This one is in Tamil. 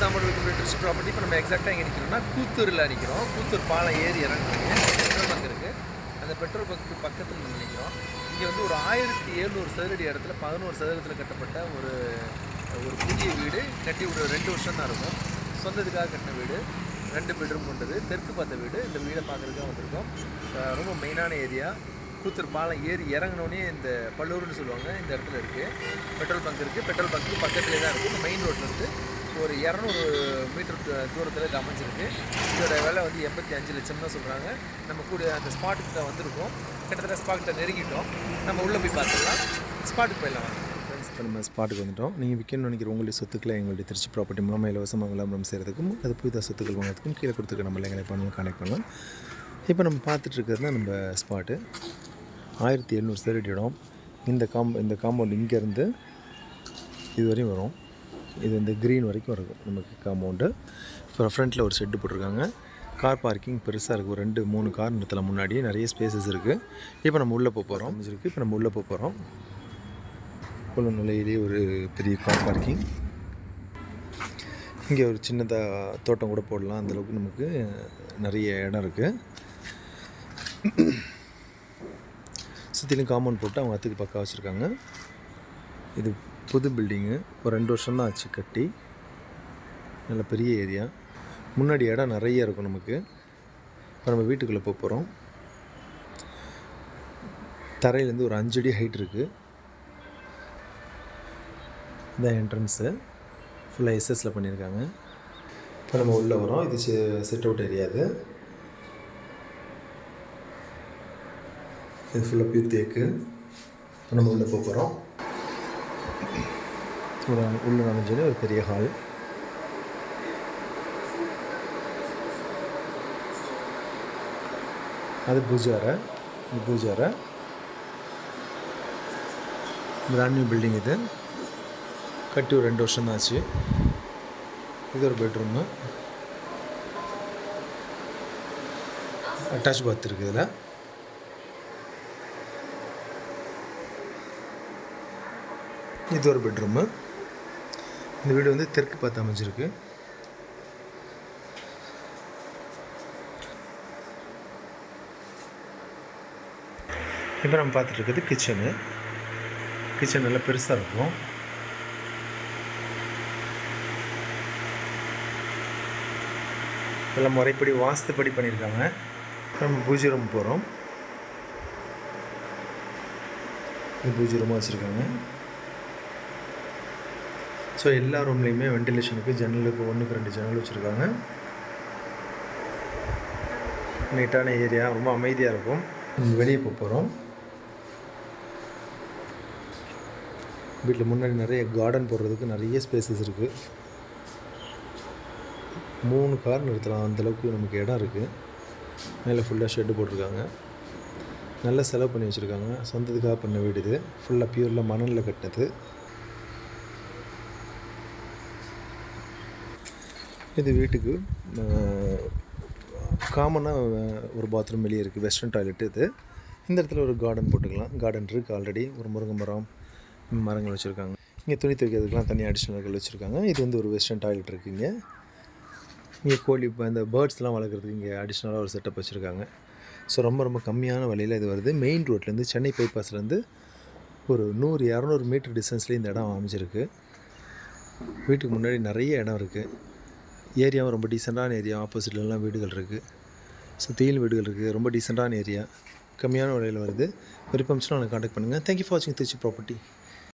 எக்ஸாம்பிள் இருக்கக்கூடிய திருச்சி ப்ராப்பர்ட்டி இப்போ நம்ம எக்ஸாக்டாக எங்கே நிற்கிறோம்னா கூத்தூரில் நிற்கிறோம் கூத்தூர் பாலம் ஏறி இறங்குறீங்க பெட்ரோல் பங்க் இருக்குது அந்த பெட்ரோல் பங்க்கு பக்கத்தில் நம்ம நிற்கிறோம் இங்கே வந்து ஒரு ஆயிரத்தி எழுநூறு சதுரடி இடத்துல பதினோரு சதுரத்தில் கட்டப்பட்ட ஒரு ஒரு புதிய வீடு. கட்டி ஒரு ரெண்டு வருஷம் தான் இருக்கும். சொந்தத்துக்காக கட்டின வீடு. ரெண்டு பெட்ரூம் கொண்டது தெற்கு பார்த்த வீடு. இந்த வீடை பார்க்குறதுக்காக வந்திருக்கோம். ரொம்ப மெயினான ஏரியா கூத்தர் பாலம் ஏறி இறங்கினோடனே இந்த பல்லூர்னு சொல்லுவாங்க இந்த இடத்துல இருக்குது பெட்ரோல் பங்க் இருக்குது பெட்ரோல் பங்க்கு பக்கத்துலேயே தான் இருக்குது இந்த மெயின் ரோட்டில் இருக்குது ஒரு இரநூறு மீட்டர் தூரத்தில் இது அமைஞ்சிருக்கு. இதோட விலை வந்து எண்பத்தி அஞ்சு லட்சம் தான் சொல்கிறாங்க நம்ம கூட அந்த ஸ்பாட்டுக்கு தான் வந்திருக்கோம். கிட்டத்தட்ட ஸ்பாட்டை நெருங்கிட்டோம். நம்ம உள்ளே போய் பார்த்துக்கலாம் ஸ்பாட்டுக்கு போயிடலாம். இப்போ நம்ம ஸ்பாட்டுக்கு வந்துட்டோம். நீங்கள் விற்கணும்னு நினைக்கிற உங்களுடைய சொத்துக்களை எங்களுடைய திருச்சி ப்ராப்பர்ட்டி மூலமாக இலவசமாக விளம்பரம் செய்கிறதுக்கும் அது புதிதாக சொத்துக்கள் வாங்குறதுக்கும் கீழே கொடுத்துருக்க நம்ம எங்களை பண்ணணும் கனெக்ட் பண்ணலாம். இப்போ நம்ம பார்த்துட்டு இருக்கிறது தான் நம்ம ஸ்பாட்டு ஆயிரத்தி எழுநூறு சதுரடி இடம். இந்த காம் இந்த காம்பவுண்ட் இங்கேருந்து இது வரையும் வரும். இது இந்த க்ரீன் வரைக்கும் இருக்கும் நமக்கு காம்பவுண்டு இப்போ ஃப்ரண்ட்டில் ஒரு ஷெட்டு போட்டிருக்காங்க. கார் பார்க்கிங் பெருசாக இருக்குது ஒரு ரெண்டு மூணு கார் நிறுத்தலாம். முன்னாடி நிறைய ஸ்பேசஸ் இருக்குது இப்போ நம்ம உள்ளே போக போகிறோம் இருக்குது இப்போ நம்ம உள்ளே போக போகிறோம் உள்ள நிலையிலேயே ஒரு பெரிய கார் பார்க்கிங் இங்கே ஒரு சின்னதாக தோட்டம் கூட போடலாம். அந்தளவுக்கு நமக்கு நிறைய இடம் இருக்குது சுற்றிலும் காம்பவுண்ட் போட்டு அவங்க அத்துக்கு பக்கம் வச்சுருக்காங்க. இது புது பில்டிங்கு. ஒரு ரெண்டு வருஷம் தான் ஆச்சு கட்டி. நல்ல பெரிய ஏரியா. முன்னாடி இடம் நிறைய இருக்கும் நமக்கு. இப்போ நம்ம வீட்டுக்குள்ளே போக போகிறோம் தரையிலேருந்து ஒரு அஞ்சு அடி ஹைட் இருக்குது இதான் என்ட்ரன்ஸு ஃபுல்லாக எஸ்எஸில் பண்ணியிருக்காங்க. இப்போ நம்ம உள்ளே வரோம். இது செட் அவுட் ஏரியா இது. இது ஃபுல்லாக பியூர் தேக்கு இப்போ நம்ம உள்ளே போக போகிறோம் ஒரு உள்ள நுழைஞ்சோடனே ஒரு பெரிய ஹால் அது பூஜை இது பூஜை பிராண்ட் நியூ பில்டிங் இது. கட்டி ஒரு ரெண்டு வருஷம் ஆச்சு. இது ஒரு பெட்ரூமு அட்டாச் பாத் இருக்குது இதில். இது ஒரு பெட்ரூமு இந்த வீடு வந்து தெற்கு பார்த்து அமைஞ்சிருக்கு. இப்போ நம்ம பார்த்துட்ருக்குது கிச்சனு கிச்சன் நல்லா பெருசாக இருக்கும். எல்லாம் முறைப்படி வாஸ்துப்படி பண்ணியிருக்காங்க. நம்ம பூஜை ரூம் போகிறோம் பூஜை ரூமாக வச்சுருக்காங்க. ஸோ எல்லா ரூம்லேயுமே வென்டிலேஷனுக்கு ஜன்னலுக்கு ஒன்றுக்கு ரெண்டு ஜன்னல் வச்சுருக்காங்க. நீட்டான ஏரியா ரொம்ப அமைதியாக இருக்கும். வெளியே போக போகிறோம் வீட்டில் முன்னாடி நிறைய கார்டன் போடுறதுக்கு நிறைய ஸ்பேசஸ் இருக்குது மூணு கார் நிறுத்தலாம். அந்தளவுக்கு நமக்கு இடம் இருக்குது மேலே ஃபுல்லாக ஷெட்டு போட்டிருக்காங்க. நல்லா செலவு பண்ணி வச்சுருக்காங்க. சொந்தத்துக்காக பண்ண வீடு இது. ஃபுல்லாக பியூரில் மணலில் கட்டினது இது வீட்டுக்கு காமனாக ஒரு பாத்ரூம் வெளியே இருக்குது வெஸ்டர்ன் டாய்லெட் இது. இந்த இடத்துல ஒரு கார்டன் போட்டுக்கலாம். கார்டன் இருக்குது ஆல்ரெடி ஒரு முருங்கை மரம் மரங்கள் வச்சுருக்காங்க. இங்கே துணி துவைக்கிறதுக்கெலாம் தனி அடிஷ்னல்கள் வச்சுருக்காங்க. இது வந்து ஒரு வெஸ்டர்ன் டாய்லெட் இருக்குங்க இங்கே. இங்கே கோழி இப்போ இந்த பேர்ட்ஸ்லாம் வளர்க்குறதுக்கு இங்கே அடிஷ்னலாக ஒரு செட்டப் வச்சுருக்காங்க. ஸோ ரொம்ப ரொம்ப கம்மியான விலையில் இது வருது. மெயின் ரோட்லேருந்து சென்னை பைபாஸ்லேருந்து ஒரு நூறு இரநூறு மீட்டர் டிஸ்டன்ஸ்லேயே இந்த இடம் அமைஞ்சிருக்கு. வீட்டுக்கு முன்னாடி நிறைய இடம் இருக்குது ஏரியாவும் ரொம்ப டீசெண்டான ஏரியா ஆப்போசிட்லலாம் வீடுகள் இருக்குது சுற்றியில் வீடுகள் இருக்குது ரொம்ப டீசெண்டான ஏரியா கம்மியான விலையில் வருது. விருப்பம்ஸ்லாம் எனக்கு காண்டாக்ட் பண்ணுங்கள் தேங்க்யூ ஃபார் வாட்சிங் திருச்சி ப்ராப்பர்ட்டி